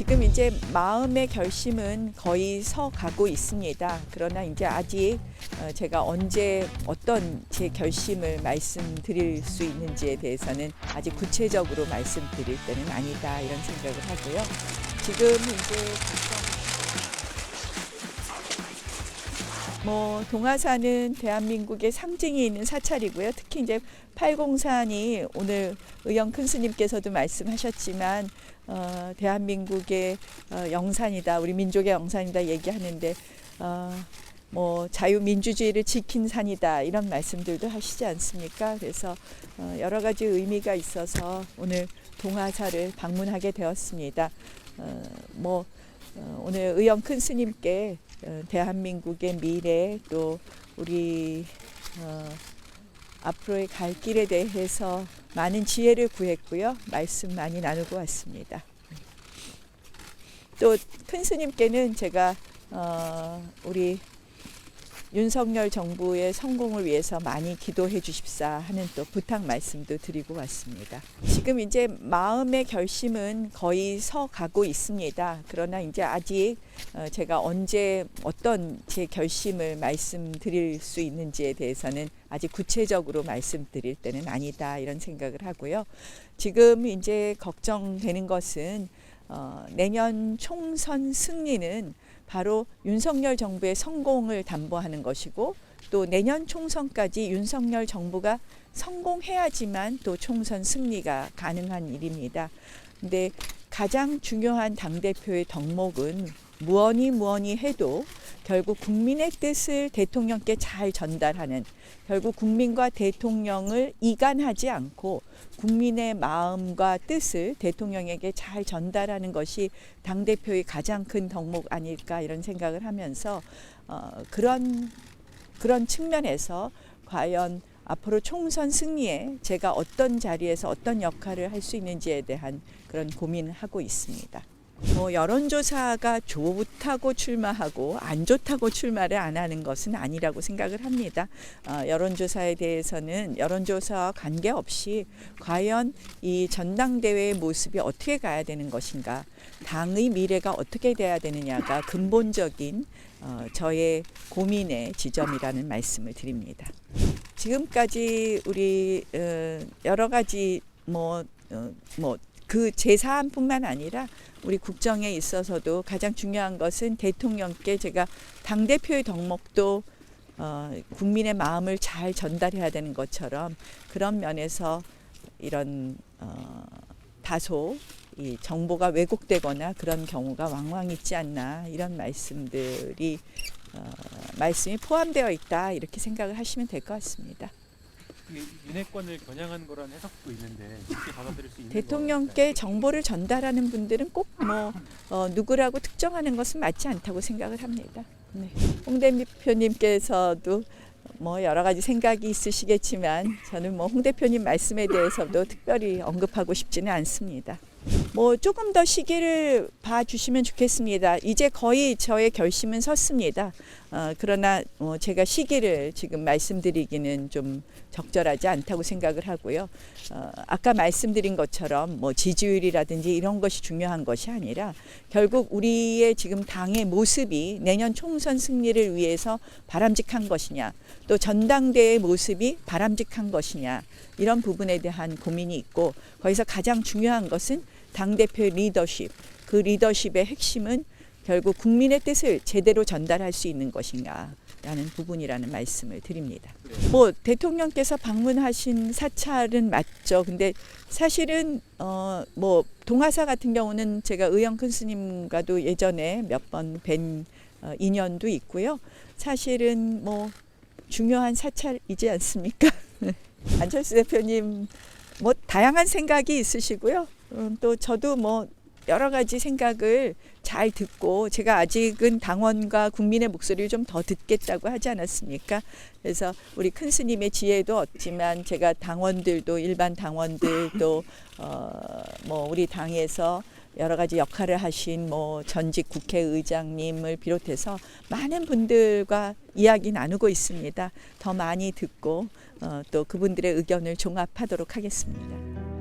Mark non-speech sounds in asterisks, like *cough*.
지금 이제 마음의 결심은 거의 서 가고 있습니다. 그러나 이제 아직 어, 제가 언제 어떤 제 결심을 말씀드릴 수 있는지에 대해서는 아직 구체적으로 말씀드릴 때는 아니다 이런 생각을 하고요. 지금 이제 뭐 동화사는 대한민국의 상징이 있는 사찰이고요. 특히 이제 팔공산이 오늘 의영 큰 스님께서도 말씀하셨지만 어, 대한민국의 어, 영산이다, 우리 민족의 영산이다 얘기하는데 어, 뭐 자유민주주의를 지킨 산이다 이런 말씀들도 하시지 않습니까? 그래서 어, 여러 가지 의미가 있어서 오늘 동화사를 방문하게 되었습니다. 어, 뭐 어, 오늘 의영 큰 스님께 어, 대한민국의 미래 또 우리 어, 앞으로의 갈 길에 대해서 많은 지혜를 구했고요. 말씀 많이 나누고 왔습니다. 또 큰 스님께는 제가 어, 우리 윤석열 정부의 성공을 위해서 많이 기도해 주십사 하는 또 부탁 말씀도 드리고 왔습니다. 지금 이제 마음의 결심은 거의 서 가고 있습니다. 그러나 이제 아직 어, 제가 언제 어떤 제 결심을 말씀드릴 수 있는지에 대해서는 아직 구체적으로 말씀드릴 때는 아니다 이런 생각을 하고요. 지금 이제 걱정되는 것은 어, 내년 총선 승리는 바로 윤석열 정부의 성공을 담보하는 것이고 또 내년 총선까지 윤석열 정부가 성공해야지만 또 총선 승리가 가능한 일입니다. 근데 가장 중요한 당대표의 덕목은 무언이 무언이 해도 결국 국민의 뜻을 대통령께 잘 전달하는 결국 국민과 대통령을 이간하지 않고 국민의 마음과 뜻을 대통령에게 잘 전달하는 것이 당대표의 가장 큰 덕목 아닐까 이런 생각을 하면서 어, 그런 그런 측면에서 과연 앞으로 총선 승리에 제가 어떤 자리에서 어떤 역할을 할 수 있는지에 대한 그런 고민을 하고 있습니다. 뭐 여론조사가 좋다고 출마하고 안 좋다고 출마를 안 하는 것은 아니라고 생각을 합니다. 어, 여론조사에 대해서는 여론조사와 관계없이 과연 이 전당대회의 모습이 어떻게 가야 되는 것인가, 당의 미래가 어떻게 돼야 되느냐가 근본적인 어, 저의 고민의 지점이라는 말씀을 드립니다. 지금까지 우리 어, 여러 가지 뭐뭐 그 제사함뿐만 아니라 우리 국정에 있어서도 가장 중요한 것은 대통령께 제가 당 대표의 덕목도 어, 국민의 마음을 잘 전달해야 되는 것처럼 그런 면에서 이런 어, 다소 이 정보가 왜곡되거나 그런 경우가 왕왕 있지 않나 이런 말씀들이 어, 말씀이 포함되어 있다 이렇게 생각을 하시면 될 것 같습니다. 이게 윤회권을 겨냥한 거라는 해석도 있는데 그렇게 받아들일 수 있는 대통령께 정보를 전달하는 분들은 꼭뭐 어, 누구라고 특정하는 것은 맞지 않다고 생각을 합니다. 네. 홍 대표님께서도 뭐 여러 가지 생각이 있으시겠지만 저는 뭐 홍 대표님 말씀에 대해서도 특별히 언급하고 싶지는 않습니다. 뭐 조금 더 시기를 봐주시면 좋겠습니다. 이제 거의 저의 결심은 섰습니다. 어, 그러나 어, 제가 시기를 지금 말씀드리기는 좀 적절하지 않다고 생각을 하고요. 어, 아까 말씀드린 것처럼 뭐 지지율이라든지 이런 것이 중요한 것이 아니라 결국 우리의 지금 당의 모습이 내년 총선 승리를 위해서 바람직한 것이냐, 또 전당대의 모습이 바람직한 것이냐 이런 부분에 대한 고민이 있고 거기서 가장 중요한 것은 당 대표의 리더십, 그 리더십의 핵심은 결국 국민의 뜻을 제대로 전달할 수 있는 것인가라는 부분이라는 말씀을 드립니다. 뭐 대통령께서 방문하신 사찰은 맞죠. 근데 사실은 어 뭐 동화사 같은 경우는 제가 의영 큰 스님과도 예전에 몇 번뵌 어, 인연도 있고요. 사실은 뭐 중요한 사찰이지 않습니까? *laughs* 안철수 대표님 뭐 다양한 생각이 있으시고요. 음, 또 저도 뭐 여러 가지 생각을 잘 듣고 제가 아직은 당원과 국민의 목소리를 좀 더 듣겠다고 하지 않았습니까? 그래서 우리 큰 스님의 지혜도 얻지만 제가 당원들도 일반 당원들도 어뭐 우리 당에서 여러 가지 역할을 하신 뭐 전직 국회의장님을 비롯해서 많은 분들과 이야기 나누고 있습니다. 더 많이 듣고 어, 또 그분들의 의견을 종합하도록 하겠습니다.